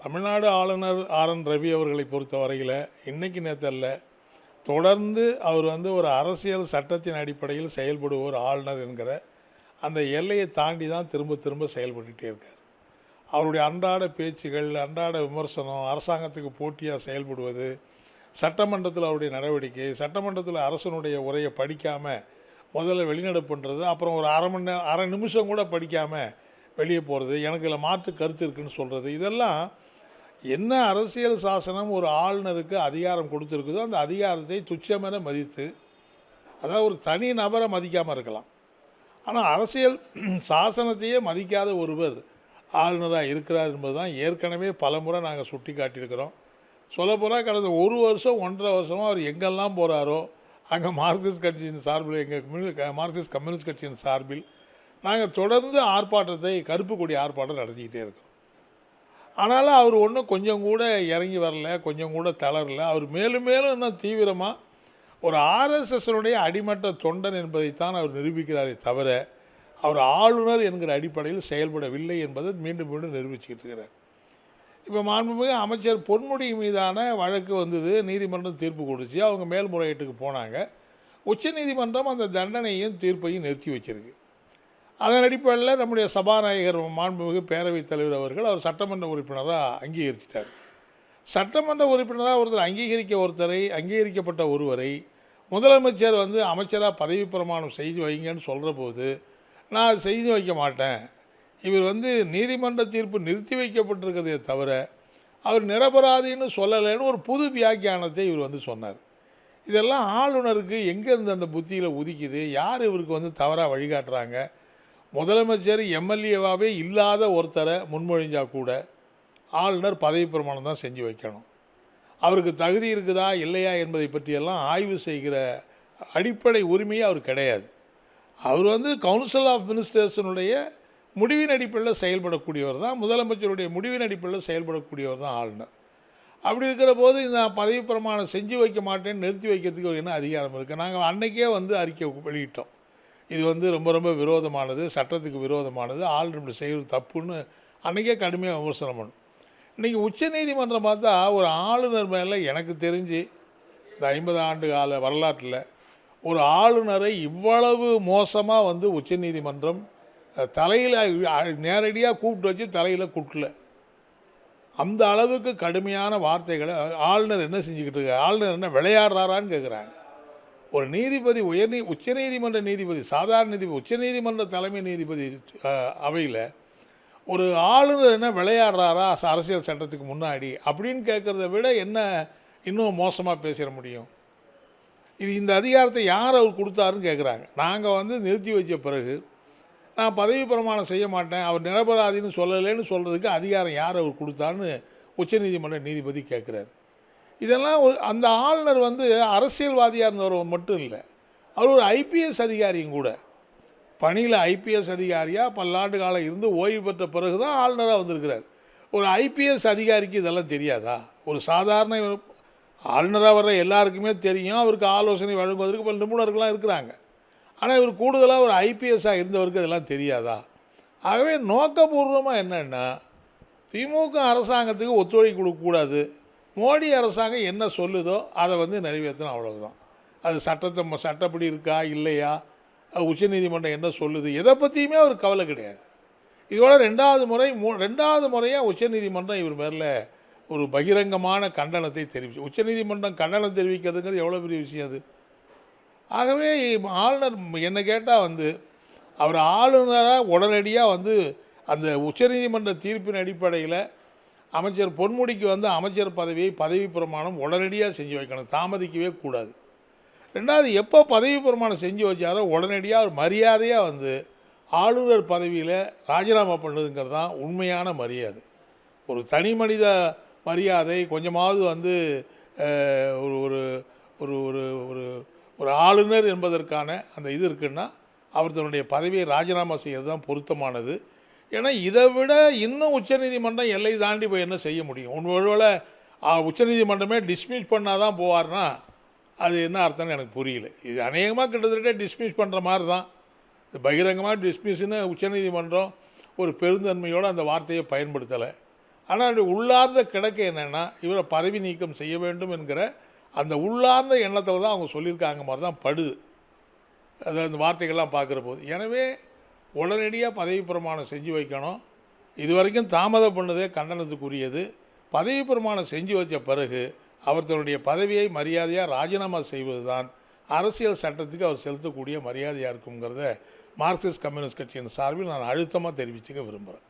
தமிழ்நாடு ஆளுநர் R N Ravi அவர்களை பொறுத்த வரையில் இன்னைக்கு நேற்றல்ல தொடர்ந்து அவர் வந்து ஒரு அரசியல் சட்டத்தின் அடிப்படையில் செயல்படுவோர் ஆளுநர் என்கிற அந்த எல்லையை தாண்டி தான் திரும்ப திரும்ப செயல்பட்டுகிட்டே இருக்கார். அவருடைய அன்றாட பேச்சுகள் அன்றாட விமர்சனம் அரசாங்கத்துக்கு போட்டியாக செயல்படுவது சட்டமன்றத்தில் அவருடைய நடவடிக்கை சட்டமன்றத்தில் அரசனுடைய உரையை படிக்காமல் முதல்ல வெளிநடப்பு பண்ணுறது அப்புறம் ஒரு அரை மணி அரை நிமிஷம் கூட படிக்காமல் வெளியே போகிறது எனக்கு இதில் மாற்று கருத்து இருக்குதுன்னு சொல்கிறது இதெல்லாம் என்ன அரசியல் சாசனம் ஒரு ஆளுநருக்கு அதிகாரம் கொடுத்துருக்குதோ அந்த அதிகாரத்தை துச்சமென மதித்து அதாவது ஒரு தனி நபரை மதிக்காமல் இருக்கலாம். ஆனால் அரசியல் சாசனத்தையே மதிக்காத ஒருவர் ஆளுநராக இருக்கிறார் என்பது தான் ஏற்கனவே பல முறை நாங்கள் சுட்டி காட்டியிருக்கிறோம் சொல்லப்போனால் கடந்த ஒரு வருஷம் ஒன்றரை வருஷமாக அவர் எங்கெல்லாம் போகிறாரோ அங்கே மார்க்சிஸ்ட் கட்சியின் சார்பில் எங்கள் மார்க்சிஸ்ட் கம்யூனிஸ்ட் கட்சியின் சார்பில் நாங்கள் தொடர்ந்து ஆர்ப்பாட்டத்தை கருப்பு கொடி ஆர்ப்பாட்டம் நடத்திக்கிட்டே இருக்கோம். ஆனாலும் அவர் ஒன்றும் கொஞ்சம் கூட இறங்கி வரல கொஞ்சம் கூட தளரல. அவர் மேலும் மேலும் இன்னும் தீவிரமாக ஒரு ஆர்எஸ்எஸ்னுடைய அடிமட்ட தொண்டன் என்பதைத்தான் அவர் நிரூபிக்கிறாரே தவிர அவர் ஆளுநர் என்கிற அடிப்படையில் செயல்படவில்லை என்பதை மீண்டும் மீண்டும் நிரூபிச்சுக்கிட்டு இருக்கிறார். இப்போ மாண்புமிகு அமைச்சர் பொன்முடி மீதான வழக்கு வந்தது நீதிமன்றம் தீர்ப்பு கொடுத்து அவங்க மேல்முறையீட்டுக்கு போனாங்க. உச்சநீதிமன்றம் அந்த தண்டனையும் தீர்ப்பையும் நிறுத்தி வச்சிருக்கு. அதன் அடிப்படையில் நம்முடைய சபாநாயகர் மாண்புமிகு பேரவைத் தலைவர் அவர்கள் அவர் சட்டமன்ற உறுப்பினராக அங்கீகரிச்சிட்டார். சட்டமன்ற உறுப்பினராக ஒருத்தர் அங்கீகரிக்க ஒருத்தரை அங்கீகரிக்கப்பட்ட ஒருவரை முதலமைச்சர் வந்து அமைச்சராக பதவி பிரமாணம் செய்து வைங்கன்னு சொல்கிற போது நான் அது செய்து வைக்க மாட்டேன். இவர் வந்து நீதிமன்ற தீர்ப்பு நிறுத்தி வைக்கப்பட்டிருக்கிறதே தவிர அவர் நிரபராதின்னு சொல்லலைன்னு ஒரு புது வியாக்கியானத்தை இவர் வந்து சொன்னார். இதெல்லாம் ஆளுநருக்கு எங்கேருந்து அந்த புத்தியில் உதிக்குது? யார் இவருக்கு வந்து தவறாக வழிகாட்டுறாங்க? முதலமைச்சர் எம்எல்ஏவாகவே இல்லாத ஒருத்தரை முன்மொழிஞ்சால் கூட ஆளுநர் பதவி பிரமாணம் தான் செஞ்சு வைக்கணும். அவருக்கு தகுதி இருக்குதா இல்லையா என்பதை பற்றியெல்லாம் ஆய்வு செய்கிற அடிப்படை உரிமையே அவர் கிடையாது. அவர் வந்து கவுன்சில் ஆஃப் மினிஸ்டர்ஸினுடைய முடிவின் அடிப்படையில் செயல்படக்கூடியவர் தான். முதலமைச்சருடைய முடிவின் அடிப்படையில் செயல்படக்கூடியவர் தான் ஆளுநர். அப்படி இருக்கிற போது இந்த பதவி பிரமாணம் செஞ்சு வைக்க மாட்டேன்னு நிறுத்தி வைக்கிறதுக்கு ஒரு என்ன அதிகாரம் இருக்குது நாங்கள் அன்னைக்கே வந்து அறிக்கை வெளியிட்டோம். இது வந்து ரொம்ப ரொம்ப விரோதமானது சட்டத்துக்கு விரோதமானது ஆளுநர் இப்படி செய்வது தப்புன்னு அன்றைக்கே கடுமையாக விமர்சனம் பண்ணும். இன்றைக்கி உச்சநீதிமன்றம் பார்த்தா ஒரு ஆளுநர் மேலே எனக்கு தெரிஞ்சு இந்த ஐம்பது ஆண்டு கால வரலாற்றில் ஒரு ஆளுநரை இவ்வளவு மோசமாக வந்து உச்சநீதிமன்றம் தலையில் நேரடியாக கூப்பிட்டு வச்சு தலையில் குட்டல. அந்த அளவுக்கு கடுமையான வார்த்தைகளை ஆளுநர் என்ன செஞ்சுக்கிட்டு இருக்காரு? ஆளுநர் என்ன விளையாடுறாரான்னு கேட்குறாங்க ஒரு நீதிபதி உயர்நீ உச்சநீதிமன்ற நீதிபதி சாதாரண நீதிபதி உச்சநீதிமன்ற தலைமை நீதிபதி அவையில் ஒரு ஆளுநர் என்ன விளையாடுறாரா ச- அரசியல் சட்டத்துக்கு முன்னாடி அப்படின்னு கேட்குறத விட என்ன இன்னும் மோசமாக பேசிட முடியும்? இது இந்த அதிகாரத்தை யார் அவர் கொடுத்தாருன்னு கேட்குறாங்க. நாங்கள் வந்து நிறுத்தி வச்ச பிறகு நான் பதவி பிரமாணம் செய்ய மாட்டேன் அவர் நிரபராதின்னு சொல்லலைன்னு சொல்கிறதுக்கு அதிகாரம் யார் அவர் கொடுத்தான்னு உச்சநீதிமன்ற நீதிபதி கேட்குறாரு. இதெல்லாம் ஒரு அந்த ஆளுநர் வந்து அரசியல்வாதியாக இருந்தவர் மட்டும் இல்லை. அவர் ஒரு ஐபிஎஸ் அதிகாரியும் கூட. பணியில் ஐபிஎஸ் அதிகாரியாக பல்லாண்டு காலம் இருந்து ஓய்வு பெற்ற பிறகு தான் ஆளுநராக வந்திருக்கிறார். ஒரு ஐபிஎஸ் அதிகாரிக்கு இதெல்லாம் தெரியாதா? ஒரு சாதாரண ஆளுநராக வர்ற எல்லாருக்குமே தெரியும். அவருக்கு ஆலோசனை வழங்குவதற்கு பல நிபுணர்கள்லாம் இருக்கிறாங்க. ஆனால் இவர் கூடுதலாக ஒரு ஐபிஎஸ்ஸாக இருந்தவருக்கு இதெல்லாம் தெரியாதா? ஆகவே நோக்கபூர்வமாக என்னென்னா திமுக அரசாங்கத்துக்கு ஒத்துழைப்பு கொடுக்கக்கூடாது மோடி அரசாங்கம் என்ன சொல்லுதோ அதை வந்து நிறைவேற்றணும் அவ்வளவுதான். அது சட்டத்தை சட்டப்படி இருக்கா இல்லையா? உச்சநீதிமன்றம் என்ன சொல்லுது? எதை பற்றியுமே அவர் கவலை கிடையாது. இதோட ரெண்டாவது முறை மூ ரெண்டாவது முறையாக உச்சநீதிமன்றம் இவர் மேலே ஒரு பகிரங்கமான கண்டனத்தை தெரிவிச்சு உச்சநீதிமன்றம் கண்டனம் தெரிவிக்கிறதுங்கிறது எவ்வளோ பெரிய விஷயம் அது? ஆகவே ஆளுநர் என்னை கேட்டால் வந்து அவர் ஆளுநராக உடனடியாக வந்து அந்த உச்சநீதிமன்ற தீர்ப்பின் அடிப்படையில் அமைச்சர் பொன்முடிக்கு வந்து அமைச்சர் பதவியை பதவி பிரமாணம் உடனடியாக செஞ்சு வைக்கணும். தாமதிக்கவே கூடாது. ரெண்டாவது எப்போ பதவி பிரமாணம் செஞ்சு வச்சாரோ உடனடியாக ஒரு மரியாதையாக வந்து ஆளுநர் பதவியில் ராஜினாமா பண்ணுறதுங்கிறது தான் உண்மையான மரியாதை. ஒரு தனி மனித மரியாதை கொஞ்சமாவது வந்து ஒரு ஒரு ஒரு ஒரு ஒரு ஒரு ஆளுநர் என்பதற்கான அந்த இது இருக்குன்னா அவர் தன்னுடைய பதவியை ராஜினாமா செய்கிறது தான் பொருத்தமானது. ஏன்னா இதை விட இன்னும் உச்சநீதிமன்றம் எல்லை தாண்டி போய் என்ன செய்ய முடியும்? ஒருவேளை உச்சநீதிமன்றமே டிஸ்மிஸ் பண்ணால் தான் போவார்னா அது என்ன அர்த்தம்னு எனக்கு புரியல. இது அநேகமாக கிட்டத்தட்ட டிஸ்மிஸ் பண்ணுற மாதிரி தான் இது பகிரங்கமாக டிஸ்மிஸ்னு உச்சநீதிமன்றம் ஒரு பெருந்தன்மையோடு அந்த வார்த்தையை பயன்படுத்தலை. ஆனால் உள்ளார்ந்த கிடக்க என்னென்னா இவரை பதவி நீக்கம் செய்ய வேண்டும் என்கிற அந்த உள்ளார்ந்த எண்ணத்தில் தான் அவங்க சொல்லியிருக்காங்க மாதிரி தான் படுது. அது அந்த வார்த்தைகள்லாம் பார்க்குற போது. எனவே உடனடியாக பதவி பிரமாணம் செஞ்சு வைக்கணும். இது வரைக்கும் தாமதம் பண்ணதே கண்டனத்துக்குரியது. பதவி பிரமாணம் செஞ்சு வச்ச பிறகு அவர் தன்னுடைய பதவியை மரியாதையாக ராஜினாமா செய்வது தான் அரசியல் சட்டத்துக்கு அவர் செலுத்தக்கூடிய மரியாதையாக இருக்குங்கிறத மார்க்சிஸ்ட் கம்யூனிஸ்ட் கட்சியின் சார்பில் நான் அழுத்தமாக தெரிவிச்சுக்க விரும்புகிறேன்